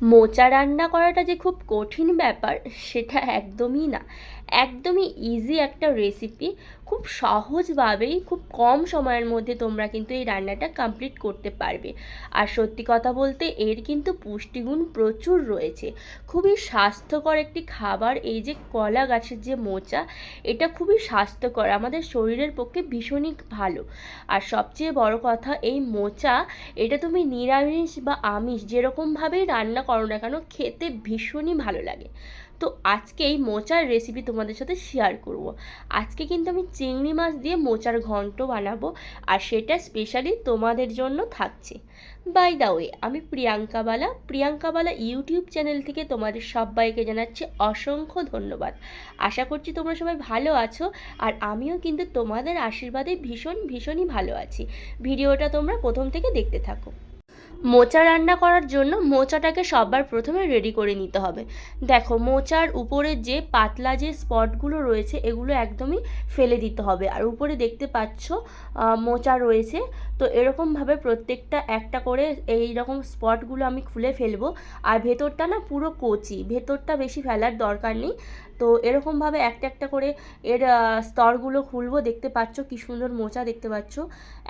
মোচা রান্না করাটা যে খুব কঠিন ব্যাপার সেটা একদমই না। একদমই ইজি একটা রেসিপি খুব সহজভাবেই, খুব কম সময়ের মধ্যে তোমরা কিন্তু এই রান্নাটা কমপ্লিট করতে পারবে। আর সত্যি কথা বলতে, এর কিন্তু পুষ্টিগুণ প্রচুর রয়েছে। খুবই স্বাস্থ্যকর একটি খাবার, এই যে কলা গাছের যে মোচা, এটা খুবই স্বাস্থ্যকর, আমাদের শরীরের পক্ষে ভীষণই ভালো। আর সবচেয়ে বড় কথা, এই মোচা, এটা তুমি নিরামিষ বা আমিষ যেরকমভাবেই রান্না করো না কেন, খেতে ভীষণই ভালো লাগে। তো আজকে এই মোচার রেসিপি তোমাদের সাথে শেয়ার করব। আজকে কিন্তু আমি চিংড়ি মাছ দিয়ে মোচার ঘন্ট বানাবো আর সেটা স্পেশালি তোমাদের জন্য থাকছে। বাই দা ওয়ে আমি প্রিয়াঙ্কা বালা। প্রিয়াঙ্কা বালা ইউটিউব চ্যানেল থেকে তোমাদের সবাইকে জানাচ্ছি অসংখ্য ধন্যবাদ। আশা করছি তোমরা সবাই ভালো আছো আর আমিও কিন্তু তোমাদের আশীর্বাদে ভীষণ ভীষণই ভালো আছি। ভিডিওটা তোমরা প্রথম থেকে দেখতে থাকো। মোচা রান্না করার জন্য মোচাটাকে সবার প্রথমে রেডি করে নিতে হবে। দেখো, মোচার উপরে যে পাতলা যে স্পটগুলো রয়েছে, এগুলো একদমই ফেলে দিতে হবে। আর উপরে দেখতে পাচ্ছ মোচা রয়েছে। তো এরকমভাবে প্রত্যেকটা একটা করে এই রকম স্পটগুলো আমি খুলে ফেলব। আর ভেতরটা না পুরো কচি, ভেতরটা বেশি ফেলার দরকার নেই। তো এরকমভাবে একটা একটা করে এর স্তরগুলো খুলবো। দেখতে পাচ্ছ কি সুন্দর মোচা দেখতে পাচ্ছ।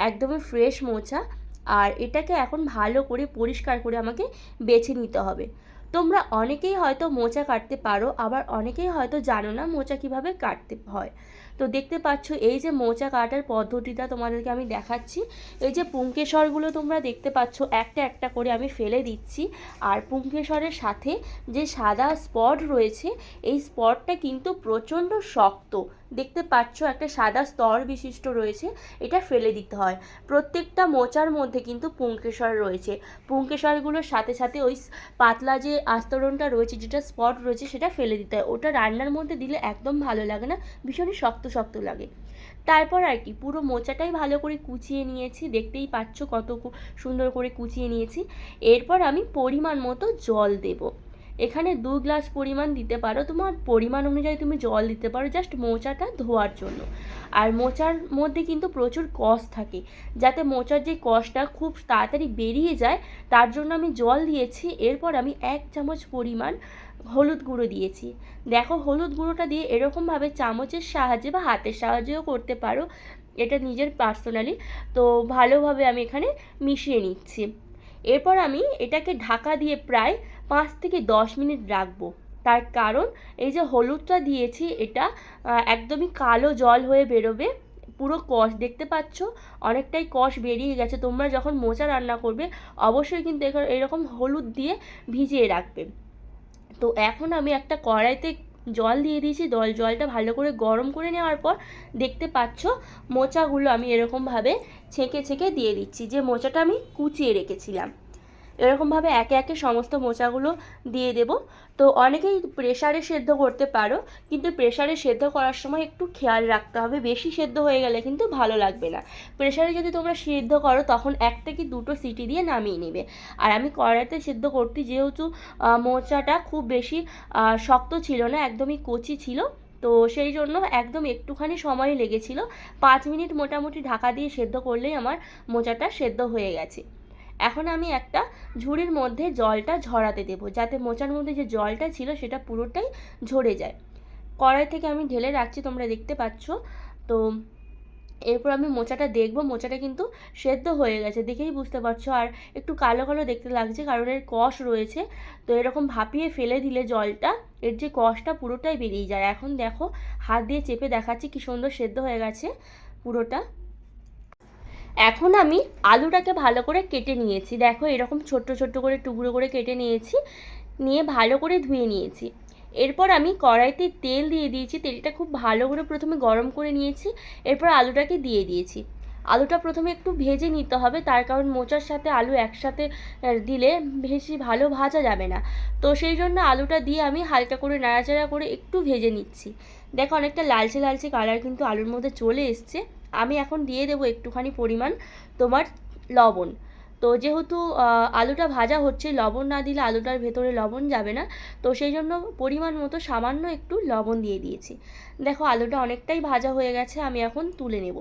একদমই ফ্রেশ মোচা। আর এটাকে এখন ভালো করে, পরিষ্কার করে আমাকে বেছে নিতে হবে। তোমরা অনেকেই হয়তো মোচা কাটতে পারো, আবার অনেকেই হয়তো জানো না মোচা কীভাবে কাটতে হয়। তো দেখতে পাচ্ছ, এই যে মোচা কাটার পদ্ধতিটা তোমাদেরকে আমি দেখাচ্ছি। এই যে পুঙ্কেশ্বরগুলো তোমরা দেখতে পাচ্ছ, একটা একটা করে আমি ফেলে দিচ্ছি। আর পুঙ্কেশ্বরের সাথে যে সাদা স্পট রয়েছে, এই স্পটটা কিন্তু প্রচণ্ড শক্ত। দেখতে পাচ্ছ, একটা সাদা স্তর বিশিষ্ট রয়েছে, এটা ফেলে দিতে হয়। প্রত্যেকটা মোচার মধ্যে কিন্তু পুঙ্কেশ্বর রয়েছে। পুঙ্কেশ্বরগুলোর সাথে সাথে ওই পাতলা যে আস্তরণটা রয়েছে, যেটা স্পট রয়েছে, সেটা ফেলে দিতে হয়। ওটা রান্নার মধ্যে দিলে একদম ভালো লাগে না, ভীষণই শক্ত শক্ত শক্ত লাগে। তারপর আর কি পুরো মোচাটাই ভালো করে কুচিয়ে নিয়েছি, দেখতেই পাচ্ছ কত সুন্দর করে কুচিয়ে নিয়েছি। এরপর আমি পরিমাণ মতো জল দেবো। এখানে দু গ্লাস পরিমাণ দিতে পারো। তোমার পরিমাণ অনুযায়ী তুমি জল দিতে পারো জাস্ট মোচাটা ধোয়ার জন্য। আর মোচার মধ্যে কিন্তু প্রচুর কষ থাকে। যাতে মোচার যে কষটা খুব তাড়াতাড়ি বেরিয়ে যায়, তার জন্য আমি জল দিয়েছি। এরপর আমি এক চামচ পরিমাণ হলুদ গুঁড়ো দিয়েছি। দেখো, হলুদ গুঁড়োটা দিয়ে এরকমভাবে চামচের সাহায্যে বা হাতের সাহায্যেও করতে পারো। এটা নিজের পার্সোনালি। তো ভালোভাবে আমি এখানে মিশিয়ে নিচ্ছি। এরপর আমি এটাকে ঢাকা দিয়ে প্রায় পাঁচ থেকে দশ মিনিট রাখব। তার কারণ, এই যে হলুদটা দিয়েছি, এটা একদমই কালো জল হয়ে বেরোবে। পুরো কষ, দেখতে পাচ্ছ? অনেকটাই কষ বেরিয়ে গেছে। তোমরা যখন মোচা রান্না করবে, অবশ্যই কিন্তু এরকম হলুদ দিয়ে ভিজিয়ে রাখবে। তো এখন আমি একটা কড়াইতে জল দিয়ে দিয়েছি। জল জলটা ভালো করে গরম করে নেওয়ার পর, দেখতে পাচ্ছ, মোচাগুলো আমি এরকমভাবে ছেঁকে ছেঁকে দিয়ে দিচ্ছি। যে মোচাটা আমি কুচিয়ে রেখেছিলাম। এরকমভাবে একে একে সমস্ত মোচাগুলো দিয়ে দেব। তো অনেকেই প্রেশারে সেদ্ধ করতে পারো, কিন্তু প্রেশারে সেদ্ধ করার সময় একটু খেয়াল রাখতে হবে। বেশি সেদ্ধ হয়ে গেলে কিন্তু ভালো লাগবে না। প্রেশারে যদি তোমরা সেদ্ধ করো, তখন একটা কি দুটো সিটি দিয়ে নামিয়ে নেবে। আর আমি কড়াইতে সেদ্ধ করতে যেহেতু মোচাটা খুব বেশি শক্ত ছিল না, একদমই কচি ছিল। তো সেই জন্য একদম একটুখানি সময় লেগেছিল। পাঁচ মিনিট মোটামুটি ঢাকা দিয়ে সেদ্ধ করলেই আমার মোচাটা সেদ্ধ হয়ে গেছে। এখন আমি একটা ঝুড়ির মধ্যে জলটা ঝরাতে দেবো, যাতে মোচার মধ্যে যে জলটা ছিল সেটা পুরোটাই ঝরে যায়। কড়াই থেকে আমি ঢেলে রাখছি, তোমরা দেখতে পাচ্ছ। তো এরপর আমি মোচাটা দেখব, মোচাটা কিন্তু সেদ্ধ হয়ে গেছে, দেখেই বুঝতে পারছ। আর একটু কালো কালো দেখতে লাগছে, কারণ এর কষ রয়েছে। তো এরকম ভাপিয়ে ফেলে দিলে জলটা, এর যে কষটা পুরোটাই বেরিয়ে যায়। এখন দেখো, হাত দিয়ে চেপে দেখাচ্ছি কি সুন্দর সেদ্ধ হয়ে গেছে পুরোটা। এখন আমি আলুটাকে ভালো করে কেটে নিয়েছি। দেখো এরকম ছোট্ট ছোট্ট করে, টুকরো করে কেটে নিয়েছি, নিয়ে ভালো করে ধুয়ে নিয়েছি। এরপর আমি কড়াইতে তেল দিয়ে দিয়েছি, তেলটা খুব ভালো করে প্রথমে গরম করে নিয়েছি, এরপর আলুটাকে দিয়ে দিয়েছি। আলুটা প্রথমে একটু ভেজে নিতে হবে, তার কারণ মোচার সাথে আলু একসাথে দিলে বেশি ভালো ভাজা যাবে না। তো সেই জন্য আলুটা দিয়ে আমি হালকা করে নাড়াচাড়া করে একটু ভেজে নিচ্ছি। দেখো অনেকটা লালচে লালচে কালার কিন্তু আলুর মধ্যে চলে এসছে। আমি এখন দিয়ে দেবো একটুখানি পরিমাণ তোমার লবণ। তো যেহেতু আলুটা ভাজা হচ্ছে, লবণ না দিলে আলুটার ভেতরে লবণ যাবে না। তো সেই জন্য পরিমাণ মতো সামান্য একটু লবণ দিয়ে দিয়েছি। দেখো আলুটা অনেকটাই ভাজা হয়ে গেছে, আমি এখন তুলে নেব।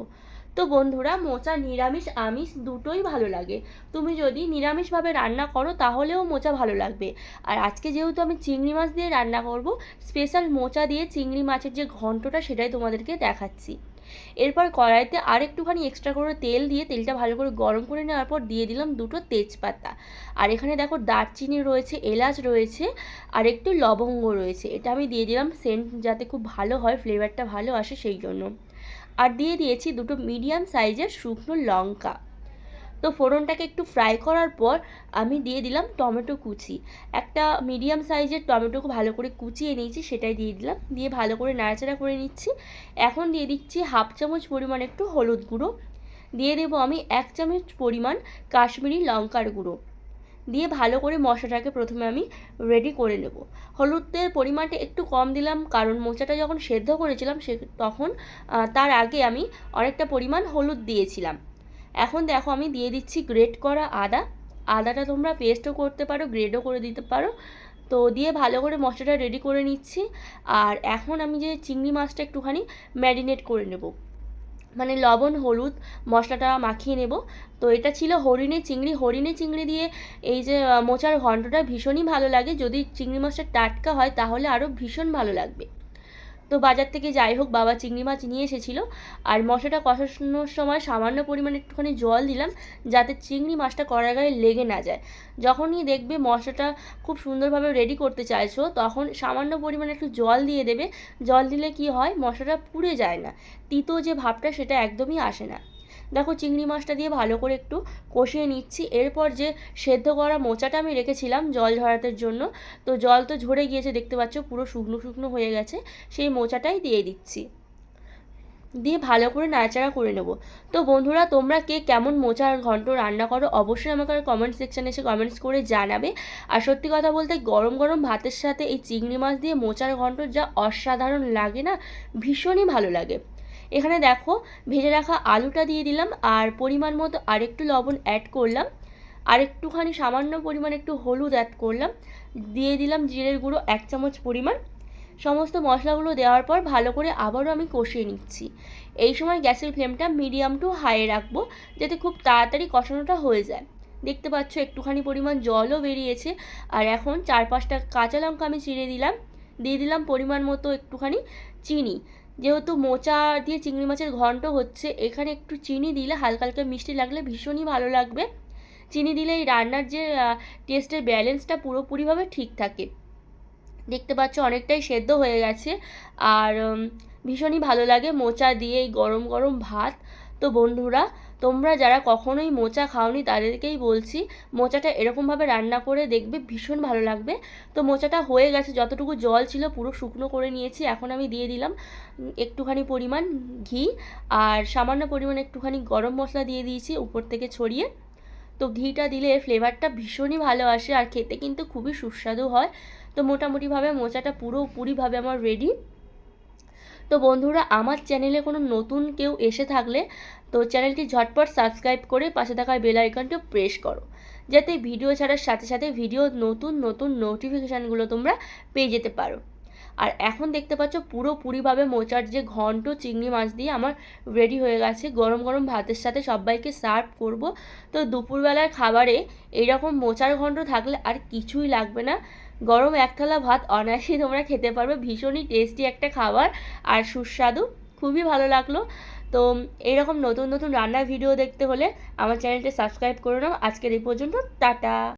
তো বন্ধুরা, মোচা, নিরামিষ, আমিষ দুটোই ভালো লাগে। তুমি যদি নিরামিষভাবে রান্না করো, তাহলেও মোচা ভালো লাগবে। আর আজকে যেহেতু আমি চিংড়ি মাছ দিয়ে রান্না করব, স্পেশাল মোচা দিয়ে চিংড়ি মাছের যে ঘন্টটা, সেটাই তোমাদেরকে দেখাচ্ছি। এরপর কড়াইতে আর একটুখানি এক্সট্রা করে তেল দিয়ে তেলটা ভালো করে গরম করে নেওয়ার পর দিয়ে দিলাম দুটো তেজপাতা। আর এখানে দেখো দারচিনি রয়েছে, এলাচ রয়েছে, আর একটু লবঙ্গ রয়েছে। এটা আমি দিয়ে দিলাম সেন্ট যাতে খুব ভালো হয় ফ্লেভারটা ভালো আসে সেই জন্য। আর দিয়ে দিয়েছি দুটো মিডিয়াম সাইজের শুকনো লঙ্কা। তো ফোড়নটাকে একটু ফ্রাই করার পর আমি দিয়ে দিলাম টমেটো কুচি। একটা মিডিয়াম সাইজের টমেটোকে ভালো করে কুচিয়ে নিয়েছি, সেটাই দিয়ে দিলাম। দিয়ে ভালো করে নাড়াচাড়া করে নিচ্ছি। এখন দিয়ে দিচ্ছি হাফ চামচ পরিমাণ একটু হলুদ গুঁড়ো। দিয়ে দেবো আমি এক চামচ পরিমাণ কাশ্মীরি লঙ্কার গুঁড়ো। দিয়ে ভালো করে মশলাটাকে প্রথমে আমি রেডি করে নেব। হলুদের পরিমাণটা একটু কম দিলাম, কারণ মোচাটা যখন সেদ্ধ করেছিলাম সে তখন তার আগে আমি অনেকটা পরিমাণ হলুদ দিয়েছিলাম। এখন দেখো আমি দিয়ে দিচ্ছি গ্রেট করা আদা। আদাটা তোমরা পেস্টও করতে পারো গ্রেডও করে দিতে পারো। তো দিয়ে ভালো করে মশলাটা রেডি করে নিচ্ছি। আর এখন আমি যে চিংড়ি মাছটা একটুখানি ম্যারিনেট করে নেব। মানে লবণ, হলুদ মশলাটা মাখিয়ে নেব। তো এটা ছিল হরিণে চিংড়ি। হরিণে চিংড়ি দিয়ে এই যে মোচার ঘন্টটা ভীষণই ভালো লাগে। যদি চিংড়ি মাছটা টাটকা হয় তাহলে আরও ভীষণ ভালো লাগবে। তো বাজার থেকে যাই হোক, বাবা চিংড়ি মাছ নিয়ে এসেছিল। আর মশাটা কষানোর সময় সামান্য পরিমাণে একটুখানি জল দিলাম, যাতে চিংড়ি মাছটা কড়ার গায়ে লেগে না যায়। যখনই দেখবে মশাটা খুব সুন্দরভাবে রেডি করতে চাইছো, তখন সামান্য পরিমাণে একটু জল দিয়ে দেবে। জল দিলে কি হয় মশাটা পুড়ে যায় না। তিতো যে ভাবটা, সেটা একদমই আসে না। দেখো চিংড়ি মাছটা দিয়ে ভালো করে একটু কষিয়ে নিচ্ছি। এরপর যে সেদ্ধ করা মোচাটা আমি রেখেছিলাম জল ঝরাতের জন্য। তো জল তো ঝরে গিয়েছে, দেখতে পাচ্ছ পুরো শুকনো শুকনো হয়ে গেছে। সেই মোচাটাই দিয়ে দিচ্ছি। দিয়ে ভালো করে নাড়াচাড়া করে নেব। তো বন্ধুরা, তোমরা কে কেমন মোচার ঘন্ট রান্না করো অবশ্যই আমাকে কমেন্ট সেকশানে এসে কমেন্টস করে জানাবে। আর সত্যি কথা বলতে, গরম গরম ভাতের সাথে এই চিংড়ি মাছ দিয়ে মোচার ঘন্ট যা অসাধারণ লাগে না, ভীষণই ভালো লাগে। এখানে দেখো ভেজে রাখা আলুটা দিয়ে দিলাম আর পরিমাণ মতো আরেকটু লবণ অ্যাড করলাম। আর একটুখানি সামান্য পরিমাণ একটু হলুদ অ্যাড করলাম। দিয়ে দিলাম জিরের গুঁড়ো এক চামচ পরিমাণ। সমস্ত মশলাগুলো দেওয়ার পর ভালো করে আবারও আমি কষিয়ে নিচ্ছি। এই সময় গ্যাসের ফ্লেমটা মিডিয়াম টু হাইয়ে রাখব যাতে খুব তাড়াতাড়ি কষানোটা হয়ে যায়। দেখতে পাচ্ছ একটুখানি পরিমাণ জলও বেরিয়েছে। আর এখন চার পাঁচটা কাঁচা লঙ্কা আমি চিড়ে দিলাম। দিয়ে দিলাম পরিমাণ মতো একটুখানি চিনি। যেহেতু মোচা দিয়ে চিংড়ি মাছের ঘন্ট হচ্ছে, এখানে একটু চিনি দিলে হালকা হালকা মিষ্টি লাগলে ভীষণই ভালো লাগবে। চিনি দিলে এই রান্নার যে টেস্টের ব্যালেন্সটা পুরোপুরিভাবে ঠিক থাকে। দেখতে পাচ্ছ অনেকটাই সেদ্ধ হয়ে গেছে। আর ভীষণই ভালো লাগে মোচা দিয়ে এই গরম গরম ভাত। তো বন্ধুরা, তোমরা যারা কখনোই মোচা খাওনি তাদেরকেই বলছি, মোচাটা এরকমভাবে রান্না করে দেখবে ভীষণ ভালো লাগবে। তো মোচাটা হয়ে গেছে, যতটুকু জল ছিল পুরো শুকনো করে নিয়েছি, এখন আমি দিয়ে দিলাম একটুখানি পরিমাণ ঘি আর সামান্য পরিমাণ একটুখানি গরম মশলা দিয়ে দিয়েছি উপর থেকে ছড়িয়ে। তো ঘিটা দিলে ফ্লেভারটা ভীষণই ভালো আসে আর খেতে কিন্তু খুবই সুস্বাদু হয়। তো মোটামুটিভাবে মোচাটা পুরোপুরিভাবে আমার রেডি তো বন্ধুরা, আমার চ্যানেলে কোনো নতুন কেউ এসে থাকলে তো চ্যানেলটি ঝটপট সাবস্ক্রাইব করে পাশে থাকা বেল আইকনটিও প্রেস করো। যাতে ভিডিও ছাড়ার সাথে সাথে ভিডিও নতুন নতুন নোটিফিকেশানগুলো তোমরা পেয়ে যেতে পারো। আর এখন দেখতে পাচ্ছ পুরোপুরিভাবে মোচার যে ঘন্ট, চিংড়ি মাছ দিয়ে আমার রেডি হয়ে গেছে। গরম গরম ভাতের সাথে সবাইকে সার্ভ করব। তো দুপুরবেলার খাবারে এইরকম মোচার ঘন্ট থাকলে আর কিছুই লাগবে না। গরম এক থালা ভাত, অনায়াসেই তোমরা খেতে পারবে। ভীষণই টেস্টি একটা খাবার আর সুস্বাদু। খুবই ভালো লাগল। তো এইরকম নতুন নতুন রান্নার ভিডিও দেখতে হলে আমার চ্যানেলটা সাবস্ক্রাইব করে নাও। আজকের এই পর্যন্ত, টাটা!